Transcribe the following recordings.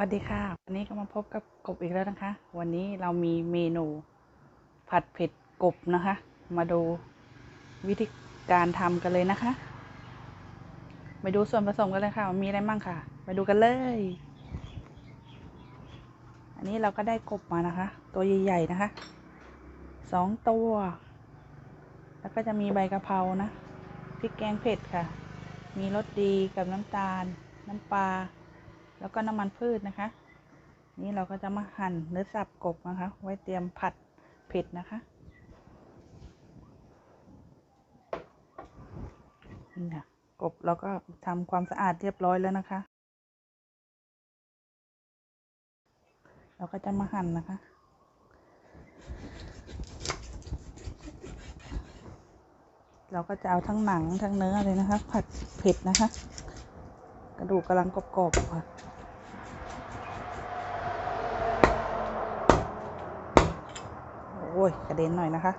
วัสดีค่ะ วันนี้ก็มาพบกับกบอีกแล้วนะคะ วันนี้เรามีเมนูผัดเผ็ดกบนะคะ มาดูวิธีการทำกันเลยนะคะ ไปดูส่วนผสมกันเลยค่ะ มีอะไรบ้างค่ะ ไปดูกันเลย อันนี้เราก็ได้กบมานะคะ ตัวใหญ่ๆนะคะสองตัว แล้วก็จะมีใบกะเพรานะพริกแกงเผ็ดค่ะ มีรสดีกับน้ำตาล น้ำปลา แล้วก็น้ำมันพืชนะคะ นี่เราก็จะมาหั่นเนื้อสับกบนะคะ ไว้เตรียมผัดเผ็ดนะคะนี่ค่ะกบเราก็ทำความสะอาดเรียบร้อยแล้วนะคะ เราก็จะมาหั่นนะคะเราก็จะเอาทั้งหนังทั้งเนื้อเลยนะคะ ผัดเผ็ดนะคะ กระดูกกำลังกรอบๆค่ะ โอ้ยกระเด็นหน่อยนะคะ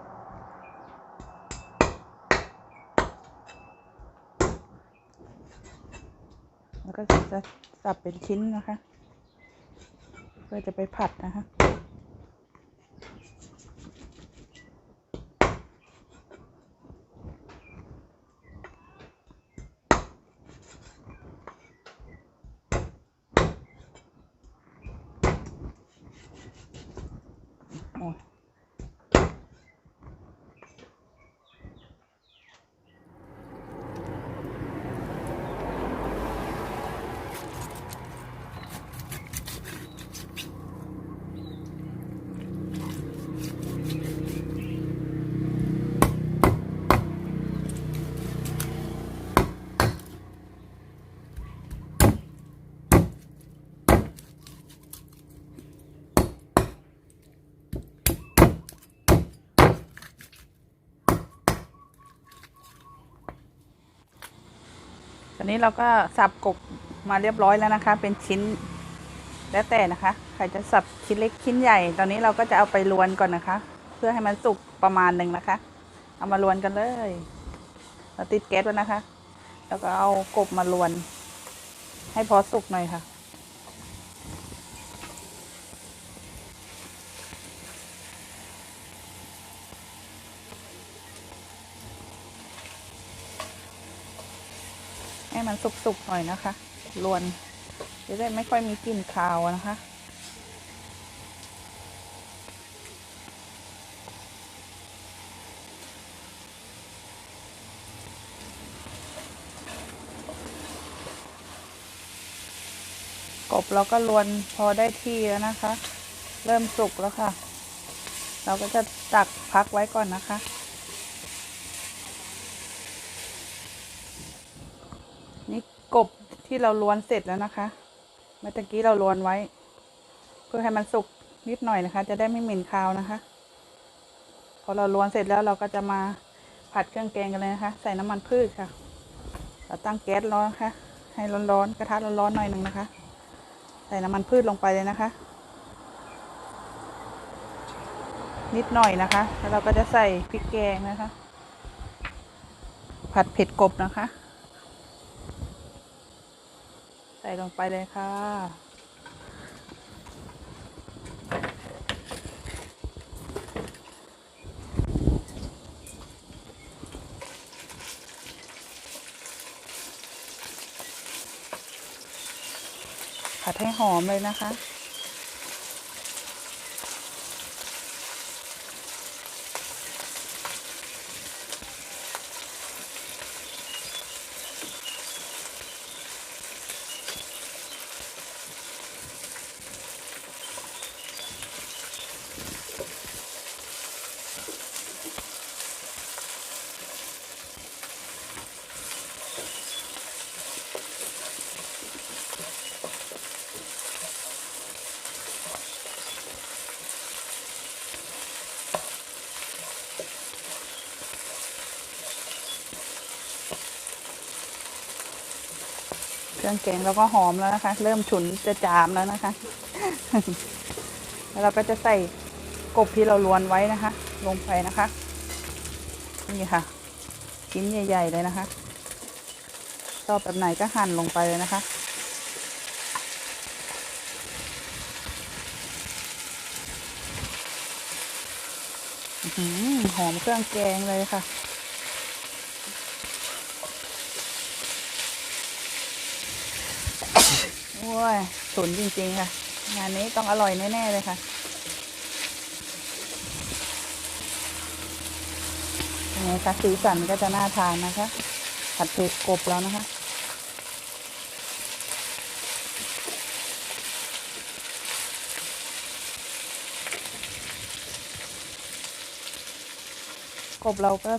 แล้วก็จะสับเป็นชิ้นนะคะ เพื่อจะไปผัดนะคะ ตอนนี้เราก็สับกบมาเรียบร้อยแล้วนะคะ เป็นชิ้นแล้วแต่นะคะ ใครจะสับชิ้นเล็กชิ้นใหญ่ ตอนนี้เราก็จะเอาไปลวนก่อนนะคะ เพื่อให้มันสุกประมาณหนึ่งนะคะ เอามาลวนกันเลย เราติดแก๊สไว้นะคะ แล้วก็เอากบมาลวน ให้พอสุกหน่อยค่ะ ให้มันสุกๆหน่อยนะคะลวนจะได้ไม่ค่อยมีกลิ่นคาวนะคะกบเราก็ลวนพอได้ที่แล้วนะคะ เริ่มสุกแล้วค่ะ เราก็จะตักพักไว้ก่อนนะคะ นี่กบที่เราล้วนเสร็จแล้วนะคะ เมื่อกี้เราล้วนไว้ เพื่อให้มันสุกนิดหน่อยนะคะ จะได้ไม่เหม็นคาวนะคะ พอเราล้วนเสร็จแล้วเราก็จะมาผัดเครื่องแกงกันเลยนะคะ ใส่น้ำมันพืชค่ะ เราตั้งแก๊สร้อนนะคะให้ร้อนๆกระทะร้อนๆหน่อยหนึ่งนะคะ ใส่น้ำมันพืชลงไปเลยนะคะ นิดหน่อยนะคะ แล้วเราก็จะใส่พริกแกงนะคะ ผัดเผ็ดกบนะคะ ใส่ลงไปเลยค่ะ ผัดให้หอมเลยนะคะ เครื่องแกงเราก็หอมแล้วนะคะ เริ่มฉุนจะจามแล้วนะคะ แล้วเราก็จะใส่กบที่เราล้วนไว้นะคะ ลงไปนะคะ นี่ค่ะ ชิ้นใหญ่ ๆ เลยนะคะชอบแบบไหนก็หั่นลงไปเลยนะคะหอมเครื่องแกงเลยค่ะ โอ้ยฉุนจริงๆค่ะ งานนี้ต้องอร่อยแน่ๆเลยค่ะยังไงคะสีสันก็จะน่าทานนะคะ ผัดเผ็ดกบแล้วนะคะกบเราก็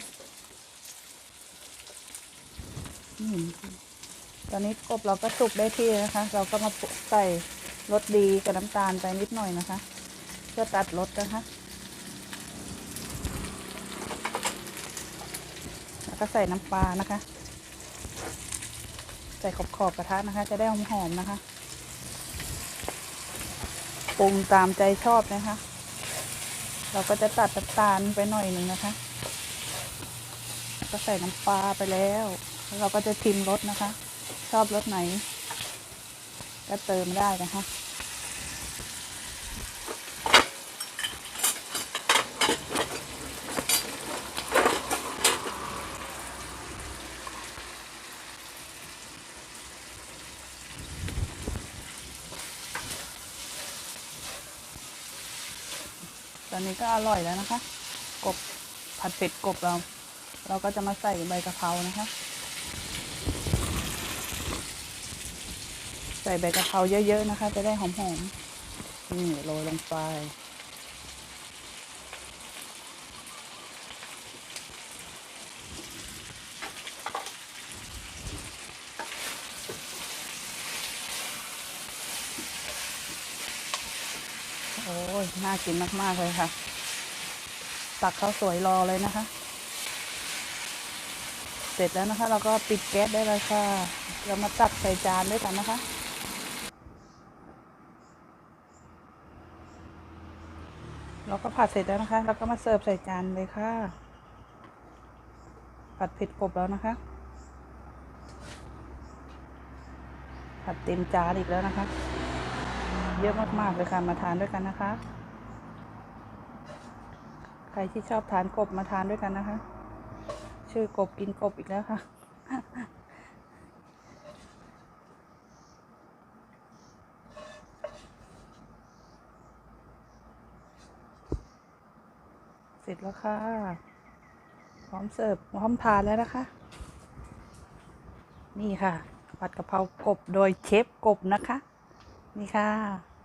อืม อนนี้กบเราก็สุกได้ที่นะคะ เราก็มาใส่รสดีกับน้ำตาลไปนิดหน่อยนะคะ เพื่อตัดรสนะคะแล้วก็ใส่น้ำปลานะคะ ใส่ขอบขอบกระทะนะคะ จะได้หอมๆนะคะปรุงตามใจชอบนะคะ เราก็จะตัดน้ำตาลไปหน่อยหนึ่งนะคะ ก็ใส่น้ำปลาไปแล้ว แล้วเราก็จะทิมรสนะคะ ชอบรสไหน ก็เติมได้นะคะตอนนี้ก็อร่อยแล้วนะคะ กบผัดเผ็ดกบเรา เราก็จะมาใส่ใบกะเพรานะคะ ใส่ใบกะเพราเยอะ ๆ นะคะ จะได้หอมๆนี่โรยลงไปโอ้ย น่ากินมาก ๆ เลยค่ะ ตักข้าวสวยรอเลยนะคะ เสร็จแล้วนะคะ เราก็ปิดแก๊สได้เลยค่ะ เรามาตักใส่จานด้วยกันนะคะ เราก็ผัดเสร็จแล้วนะคะ เราก็มาเสิร์ฟใส่จานเลยค่ะ ผัดเผ็ดกบแล้วนะคะ ผัดเต็มจานอีกแล้วนะคะ เยอะมากๆเลยค่ะ มาทานด้วยกันนะคะ ใครที่ชอบทานกบมาทานด้วยกันนะคะ ชื่อกบกินกบอีกแล้วค่ะ เสร็จแล้วค่ะ พร้อมเสิร์ฟ พร้อมทานแล้วนะคะ นี่ค่ะ ผัดกะเพรากบโดยเชฟกบนะคะ นี่ค่ะ